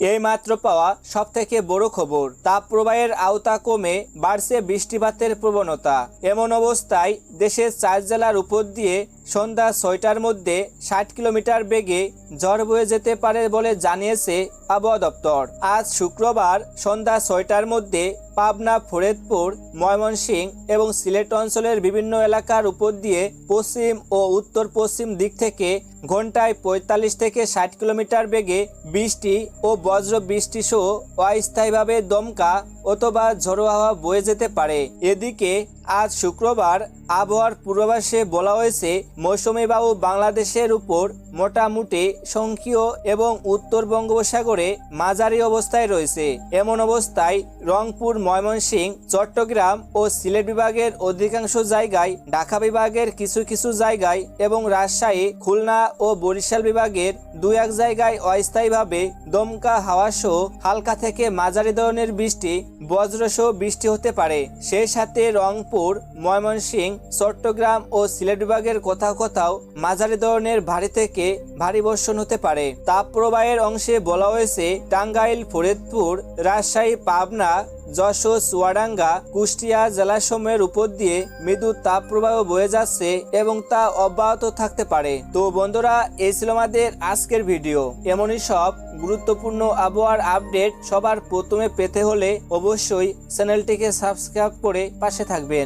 এই মাত্র পাওয়া সব থেকে বড় খবর তাপপ্রবাহের আওতা কমে বাড়ছে বৃষ্টিপাতের প্রবণতা। এমন অবস্থায় দেশের চার জেলার উপর দিয়ে সন্ধ্যা ছয়টার মধ্যে ষাট কিলোমিটার বেগে ঝড় বয়ে যেতে পারে বলে জানিয়েছে আবহাওয়া দপ্তর। আজ শুক্রবার সন্ধ্যা ছয়টার মধ্যে পাবনা, ফরিদপুর, ময়মনসিংহ এবং সিলেট অঞ্চলের বিভিন্ন এলাকার উপর দিয়ে পশ্চিম ও উত্তর পশ্চিম দিক থেকে ঘন্টায় পঁয়তাল্লিশ থেকে ষাট কিলোমিটার বেগে বৃষ্টি ও বজ্র বৃষ্টি সহ অস্থায়ীভাবে দমকা অথবা ঝড়ো হাওয়া বয়ে যেতে পারে। এদিকে আজ শুক্রবার আবহাওয়ার পূর্বাভাসে বলা হয়েছে মৌসুমী বায়ু বাংলাদেশের উপর মোটামুটি সংখ্যীয় এবং উত্তর বঙ্গোপসাগরে মাঝারি অবস্থায় রয়েছে। এমন অবস্থায় রংপুর, ময়মনসিংহ, চট্টগ্রাম ও সিলেট বিভাগের অধিকাংশ জায়গায়, ঢাকা বিভাগের কিছু কিছু জায়গায় এবং রাজশাহী, খুলনা ও বরিশাল বিভাগের দু এক জায়গায় অস্থায়ীভাবে দমকা হাওয়া সহ হালকা থেকে মাঝারি ধরনের বৃষ্টি, বজ্রসহ বৃষ্টি হতে পারে। সেই সাথে রংপুর ময়মনসিংহ, চট্টগ্রাম ও সিলেট বিভাগের কোথাও কোথাও মাঝারি ধরনের ভারী থেকে ভারী বর্ষণ হতে পারে। তাপপ্রবাহের অংশে বলা হয়েছে, টাঙ্গাইল, ফরিদপুর, রাজশাহী, পাবনা, যশোর, চুয়াডাঙ্গা, কুষ্টিয়া জেলাসমূহের উপর দিয়ে মৃদু তাপপ্রবাহ বয়ে যাচ্ছে এবং তা অব্যাহত থাকতে পারে। তো বন্ধুরা, এই ছিল আমাদের আজকের ভিডিও। এমনই সব গুরুত্বপূর্ণ আবহাওয়ার আপডেট সবার প্রথমে পেতে হলে অবশ্যই চ্যানেলটিকে সাবস্ক্রাইব করে পাশে থাকবেন।